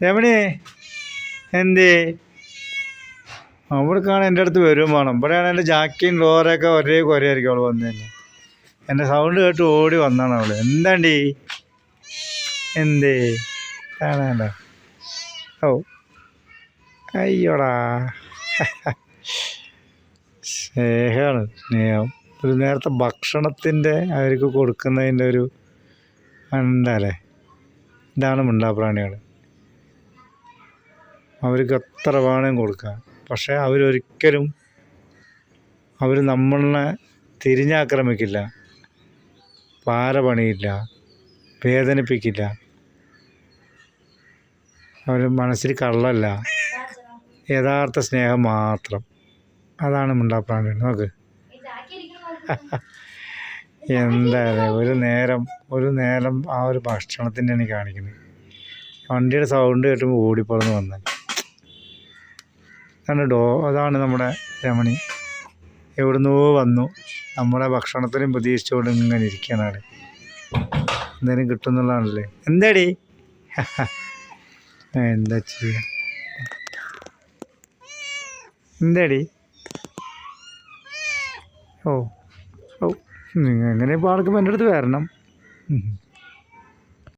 രമണി എന്തേ? അവിടേക്കാണ് എന്റെ അടുത്ത് വരും വേണം ഇവിടെയാണ് എന്റെ ജാക്കിയും ലോറൊക്കെ ഒരേ കുറയായിരിക്കും അവൾ വന്നു തന്നെ എന്റെ സൗണ്ട് കേട്ട് ഓടി വന്നാണ് അവൾ എന്താണ്ടി? എന്തേ? കാണാണ്ട ഓ. അയ്യോടാ. സ്നേഹമാണ് സ്നേഹം. ഒരു നേരത്തെ ഭക്ഷണത്തിന്റെ അവർക്ക് കൊടുക്കുന്നതിന്റെ ഒരു ഉണ്ടല്ലേ ഇതാണ് മിണ്ടാപ്രാണികൾ. അവർക്ക് എത്ര വേണേലും കൊടുക്കാം പക്ഷേ അവരൊരിക്കലും അവർ നമ്മളെ തിരിഞ്ഞാക്രമിക്കില്ല. പാര പണിയില്ല. വേദനിപ്പിക്കില്ല. അവർ മനസ്സിൽ കള്ളല്ല. യഥാർത്ഥ സ്നേഹം മാത്രം. അതാണ് മിണ്ടാപ്രാണികൾ. നോക്ക്. എന്തായാലും ഒരു നേരം ഒരു നേരം ആ ഒരു ഭക്ഷണത്തിന്റെയാണ് കാണിക്കുന്നത്. വണ്ടിയുടെ സൗണ്ട് കേട്ടുമ്പോൾ ഓടിപ്പറന്ന് വന്നത് അതാണ് ഡോ അതാണ് നമ്മുടെ രമണി. എവിടുന്നോ വന്നു. നമ്മുടെ ഭക്ഷണത്തിനും പ്രതീക്ഷിച്ചുകൊണ്ട് ഇങ്ങനെ ഇരിക്കാനാണ് എന്തെങ്കിലും കിട്ടുന്നുള്ളതാണല്ലേ? എന്താടി? എന്താ ചെയ്യുക എന്താടി? ഓ ഓ. നിങ്ങൾ എങ്ങനെ പാർക്കുമ്പോൾ എന്റെ അടുത്ത് വരണം.